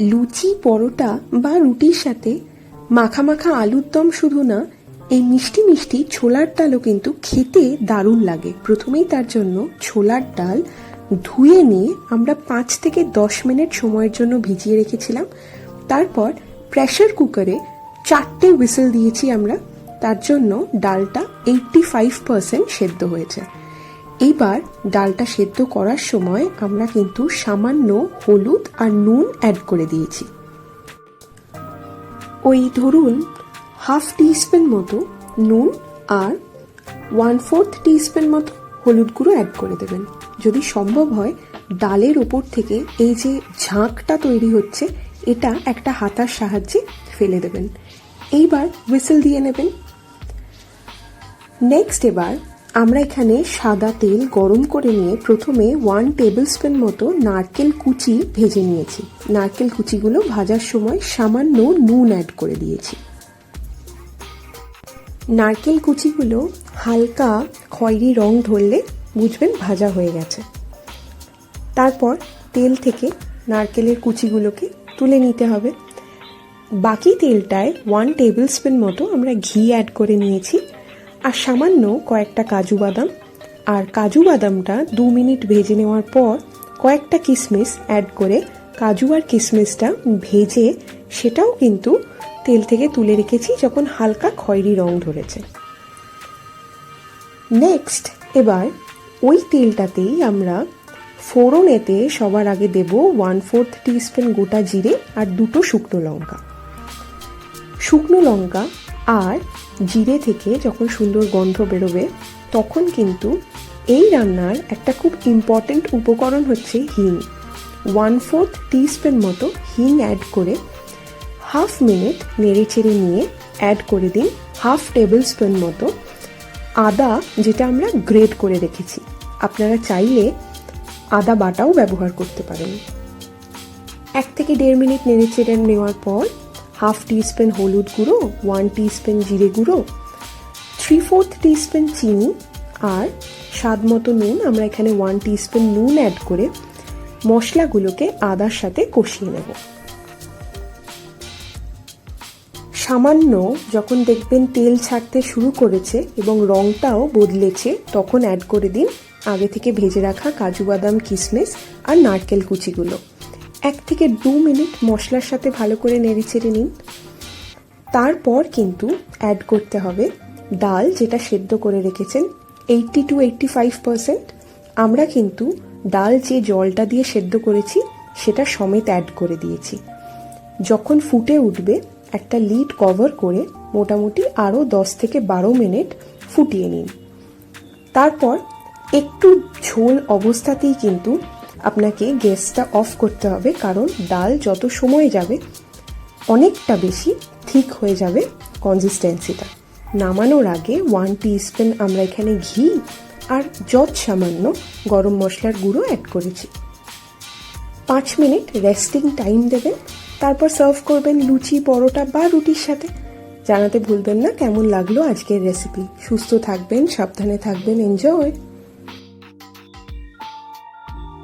লুচি, পরোটা বা রুটির সাথে মাখা মাখা আলুর দম শুধু না, এই মিষ্টি মিষ্টি ছোলার ডালও কিন্তু খেতে দারুণ লাগে। প্রথমেই তার জন্য ছোলার ডাল ধুয়ে নিয়ে আমরা পাঁচ থেকে দশ মিনিট সময়ের জন্য ভিজিয়ে রেখেছিলাম। তারপর প্রেশার কুকারে চারটে হুইসেল দিয়েছি আমরা। তার জন্য ডালটা এইটটি ফাইভ পার্সেন্ট সেদ্ধ হয়েছে। এইবার ডালটা সেদ্ধ করার সময় আমরা কিন্তু সামান্য হলুদ আর নুন অ্যাড করে দিয়েছি। ওই ধরুন হাফ টিস্পুন মতো নুন আর ওয়ান ফোর্থ টিস্পুন মতো হলুদ গুঁড়ো অ্যাড করে দেবেন। যদি সম্ভব হয়, ডালের ওপর থেকে এই যে ঝাঁকটা তৈরি হচ্ছে, এটা একটা হাতার সাহায্যে ফেলে দেবেন। এইবার হুইসেল দিয়ে নেবেন। নেক্সট এবার আমরা এখানে সাদা তেল গরম করে নিয়ে প্রথমে ওয়ান টেবিল স্পুন মতো নারকেল কুচি ভেজে নিয়েছি। নারকেল কুচিগুলো ভাজার সময় সামান্য নুন অ্যাড করে দিয়েছি। নারকেল কুচিগুলো হালকা খয়েরি রং ধরলে বুঝবেন ভাজা হয়ে গেছে। তারপর তেল থেকে নারকেলের কুচিগুলোকে তুলে নিতে হবে। বাকি তেলটায় ওয়ান টেবিল স্পুন মতো আমরা ঘি অ্যাড করে নিয়েছি। আর সামান্য কয়েকটা কাজু বাদাম। আর কাজু বাদামটা দু মিনিট ভেজে নেওয়ার পর কয়েকটা কিশমিশ অ্যাড করে কাজু আর কিশমিশটা ভেজে সেটাও কিন্তু তেল থেকে তুলে রেখেছি যখন হালকা খয়েরি রং ধরেছে। নেক্সট এবার ওই তেলটাতেই আমরা ফোড়নেতে সবার আগে দেব ওয়ান ফোর্থ টিস্পুন গোটা জিরে আর দুটো শুকনো লঙ্কা। শুকনো লঙ্কা আর জিরে থেকে যখন সুন্দর গন্ধ বেরোবে, তখন কিন্তু এই রান্নার একটা খুব ইম্পর্টেন্ট উপকরণ হচ্ছে হিং। ওয়ান ফোর্থ টিস্পুন মতো হিং অ্যাড করে হাফ মিনিট নেড়ে চেড়ে নিয়ে অ্যাড করে দিন হাফ টেবিল স্পুন মতো আদা, যেটা আমরা গ্রেট করে রেখেছি। আপনারা চাইলে আদা বাটাও ব্যবহার করতে পারেন। এক থেকে দেড় মিনিট নেড়ে চেড়ে নেওয়ার পর হাফ টি টিস্পুন হলুদ গুঁড়ো, ওয়ান টি টিস্পুন জিরে গুঁড়ো থ্রি ফোর্থ টি টিস্পুন চিনি আর স্বাদ মতো নুন। আমরা এখানে ওয়ান টি টিস্পুন নুন অ্যাড করে মশলাগুলোকে আদার সাথে কষিয়ে নেব। সামান্য যখন দেখবেন তেল ছাড়তে শুরু করেছে এবং রংটাও বদলেছে, তখন অ্যাড করে দিন আগে থেকে ভেজে রাখা কাজু বাদাম কিশমিশ আর নারকেল কুচিগুলো। এক থেকে দু মিনিট মশলার সাথে ভালো করে নেড়ে চেড়ে নিন। তারপর কিন্তু অ্যাড করতে হবে ডাল যেটা সেদ্ধ করে রেখেছেন eighty two eighty five percent আমরা কিন্তু ডাল যে জলটা দিয়ে সেদ্ধ করেছি, সেটা সমেত অ্যাড করে দিয়েছি। যখন ফুটে উঠবে, একটা লিড কভার করে মোটামুটি আরও দশ থেকে বারো মিনিট ফুটিয়ে নিন। তারপর একটু ঝোল অবস্থাতেই কিন্তু আপনাকে গ্যাসটা অফ করতে হবে, কারণ ডাল যত সময় যাবে, অনেকটা বেশি ঠিক হয়ে যাবে কনসিস্টেন্সিটা নামানোর আগে ওয়ান স্পুন আমরা এখানে ঘি আর যত সামান্য গরম মশলার গুঁড়ো অ্যাড করেছি। পাঁচ মিনিট রেস্টিং টাইম দেবেন, তারপর সার্ভ করবেন লুচি, পরোটা বা রুটির সাথে। জানাতে ভুলবেন না, কেমন লাগল আজকের রেসিপি সুস্থ থাকবেন, সাবধানে থাকবেন এনজয়